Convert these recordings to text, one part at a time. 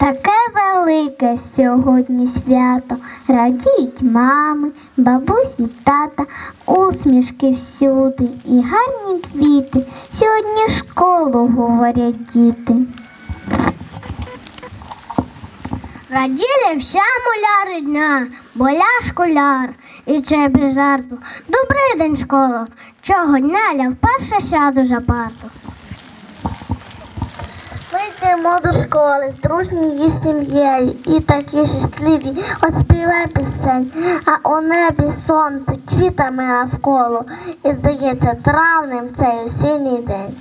Таке велике сьогодні свято. Радіють мами, бабусі, тата, усмішки всюди і гарні квіти. Сьогодні школу говорять діти. Раділи вся моля рідня, бо я школяр, і це без жарту. Добрий день, школа. Чого дня я вперше сяду за парту. Йдемо до школи з дружньою сім'єю і такі щасливі, от співай пісень, а у небі сонце квітами навколо, і здається травним цей осінній день.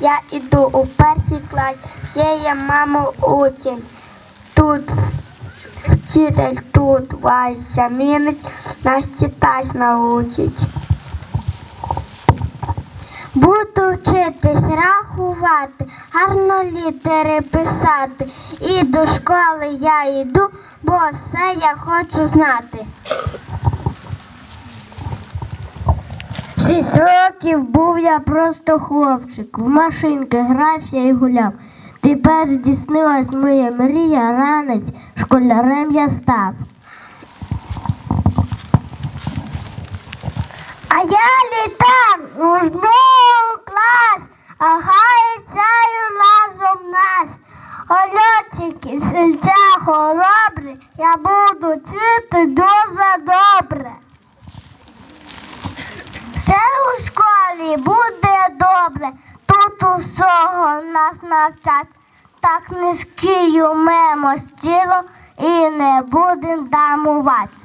Я іду у перший клас, є я мамо учень. Тут вчитель тут вас замінить, нас читать научить. Буду вчитись рахувати, гарно літери писати. І до школи я йду, бо все я хочу знати. Шість років був я просто хлопчик, в машинки грався і гуляв. Тепер здійснилась моя мрія, ранець, школярем я став. Я літав у знову клас, а гаїцею разом нас. Ольотчики, сельця хоробрі, я буду вчити дуже добре. Все у школі буде добре, тут усього нас навчать. Так низькі умемо стіло і не будем дамувати.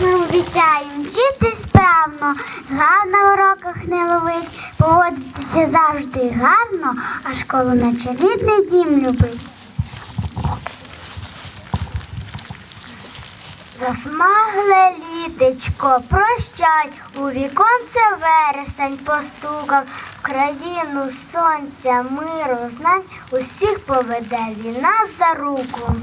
Ми обіцяємо вчити справно, гав на уроках не ловить, поводитися завжди гарно, а школу наче рідний дім любить. Засмагле літечко, прощай, у віконце вересень постукав, в країну сонця, миру, знань, усіх поведе він нас за руку.